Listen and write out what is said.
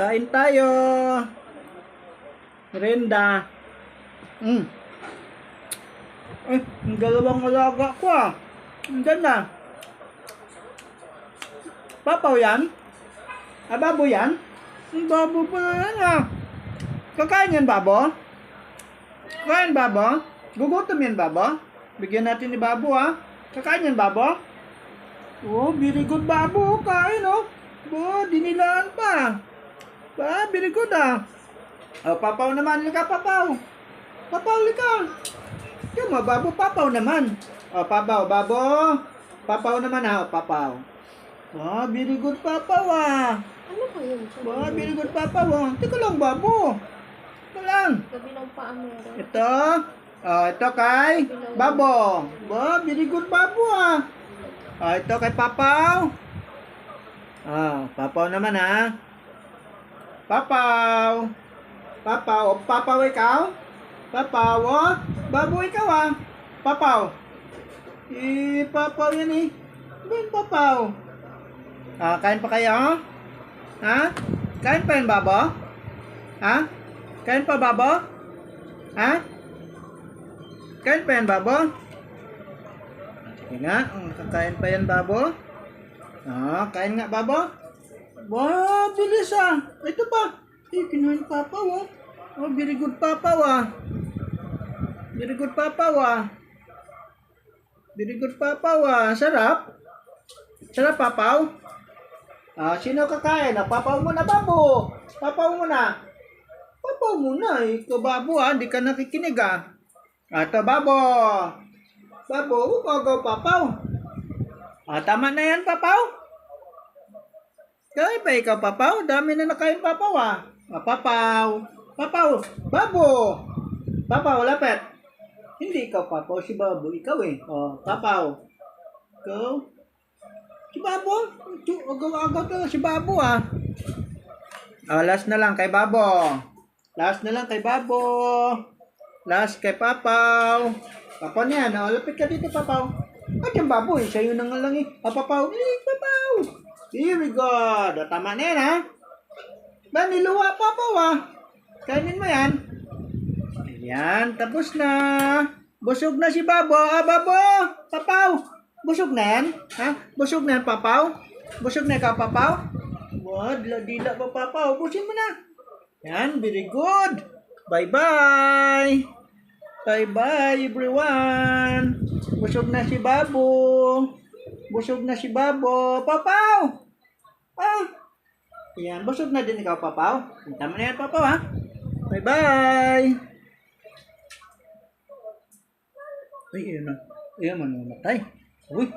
Kain tayo. Merenda. Mm. Eh, ang dalawang alaga ko ah. Ang ganda. Papaw yan? Ah, babo yan? Ang babo pala yan ah. Kakain yan, babo? Kakain, babo? Gugutom yan, babo? Bigyan natin ni babo ah. Kakain yan, babo? Oh, very good babo. Kain oh. Bo, dinilaan pa. Ba, very good ah. Oh, papaw naman. Lika, papaw. Papaw, lika. Yung mga babo, papaw naman. Oh, papaw, babo. Papaw naman ah, oh, papaw. Ah, very good papaw ah. Ano ba yun? Ba, very good papaw ah. Teka lang, babo. Teka lang. Gabi ng paa meron. Ito. Oh, ito kay Babo. Ba, very good Babo ah. Oh, ito kay Papaw. Ah, Papaw naman ah. Papaw. Papaw. Oh, Papaw ikaw? Papaw, oh. Babo ikaw ah. Papaw. Eh, Papaw yan eh. Ba yung Papaw? Ah, kain pa kayo? Ha? Kain pa yan, Babo? Ha? Kain pa, Babo? Ha? Kain pa yan, Babo? Sige nga, kakain pa yan, Babo. Ah, kain nga, Babo. Wow, bilis ah. Ito pa. Eh, kinuha ni Papa, oh. Oh, very good Papa, ah. Very good Papa, ah. Very good Papa, ah. Sarap. Sarap, Papaw. Ah, sino kakain? Ah, Papaw muna, Babo. Papaw muna. Papaw muna. Ikaw, Babo, ah. Hindi ka nakikinig, ah. Ato, Babo. Babo, huwag Papaw. Ah, tama na yan, Papaw. Kaya pa ikaw, Papaw. Dami na nakain, Papaw, ah. Papaw. Papaw. Babo. Papaw, lapit. Hindi ikaw, Papaw. Si Babo. Ikaw, eh. Oh, Papaw. Ikaw. Si Babo. Agaw-agaw to si Babo, ah. Ah, last na lang kay Babo. Last na lang kay Babo. Last kay Papaw. Papaw niyan. Oh, lapit ka dito, Papaw. At yung baboy, siya yun ang lang eh. Ah, Papaw. Eh, Papaw. Very good. O, tama na yan, ha? Ba, niluwa, Papaw, ah. Kainin mo yan. Ayan, tapos na. Busog na si Babo. Ah, Babo. Papaw. Busog na yan? Ha? Busog na yan, Papaw? Busog na ikaw, Papaw? Wad, dila pa, Papaw. Ubusin mo na. Yan, very good. Bye-bye. Bye-bye, everyone. Busog na si Babo. Busog na si Babo. Papaw! Ah! Yan, busog na din ikaw, Papaw. Tama na yan, Papaw, ha? Bye-bye. Ay, yun na. Ayun, manamatay. Uy,